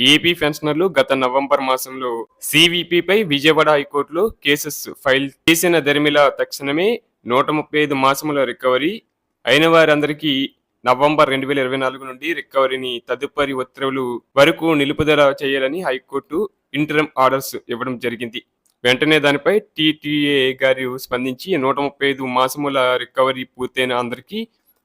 AP పెన్షనర్లు గత November మాసంలో సివిపిపై విజయవాడ హైకోర్టులో కేసెస్ ఫైల్ చేసిన దరిమిల తక్షణమే నూట ముప్పై ఐదు మాసముల రికవరీ అయిన వారందరికీ నవంబర్ రెండు వేల ఇరవై నాలుగు నుండి రికవరీని తదుపరి ఉత్తర్వులు వరకు నిలుపుదల చేయాలని హైకోర్టు ఇంటరం ఆర్డర్స్ ఇవ్వడం జరిగింది. వెంటనే దానిపై టీటీఏ గారు స్పందించి నూట ముప్పై ఐదు మాసముల రికవరీ పూర్తయిన అందరికీ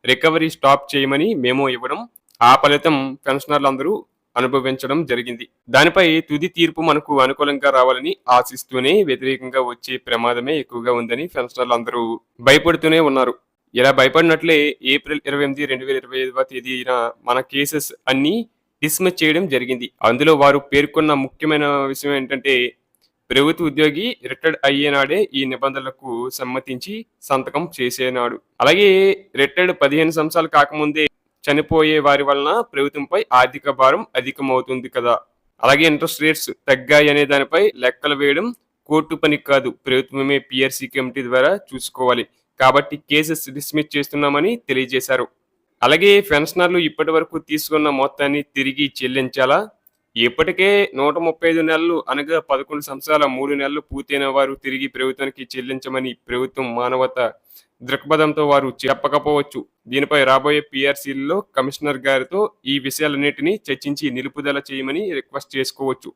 రికవరీ స్టాప్ చేయమని మేము ఇవ్వడం ఆ ఫలితం పెన్షనర్లందరూ అనుభవించడం జరిగింది. దానిపై తుది తీర్పు మనకు అనుకూలంగా రావాలని ఆశిస్తూనే వ్యతిరేకంగా వచ్చే ప్రమాదమే ఎక్కువగా ఉందని పెన్షనర్లు అందరూ భయపడుతూనే ఉన్నారు. ఇలా భయపడినట్లే ఏప్రిల్ ఇరవై ఎనిమిది రెండు వేల ఇరవై ఐదవ తేదీన మన కేసెస్ అన్ని డిస్మిస్ చేయడం జరిగింది. అందులో వారు పేర్కొన్న ముఖ్యమైన విషయం ఏంటంటే ప్రభుత్వ ఉద్యోగి రిటైర్డ్ అయ్యేనాడే ఈ నిబంధనలకు సమ్మతించి సంతకం చేసేనాడు. అలాగే రిటైర్డ్ పదిహేను సంవత్సరాలు కాకముందే చనిపోయే వారి వలన ప్రభుత్వంపై ఆర్థిక భారం అధికమవుతుంది కదా. అలాగే ఇంట్రెస్ట్ రేట్స్ తగ్గాయి అనే దానిపై లెక్కలు వేయడం కోర్టు పని కాదు. ప్రభుత్వమే పిఆర్సీ కమిటీ ద్వారా చూసుకోవాలి. కాబట్టి కేసెస్ డిస్మిస్ చేస్తున్నామని తెలియజేశారు. అలాగే పెన్షనర్లు ఇప్పటి వరకు తీసుకున్న మొత్తాన్ని తిరిగి చెల్లించాలా? ఇప్పటికే నూట ముప్పై ఐదు నెలలు అనగా పదకొండు సంవత్సరాల మూడు నెలలు పూర్తయిన వారు తిరిగి ప్రభుత్వానికి చెల్లించమని ప్రభుత్వం మానవత దృక్పథంతో వారు చెప్పకపోవచ్చు. దీనిపై రాబోయే పిఆర్సీల్లో కమిషనర్ గారితో ఈ విషయాలన్నింటినీ చర్చించి నిలుపుదల చేయమని రిక్వెస్ట్ చేసుకోవచ్చు.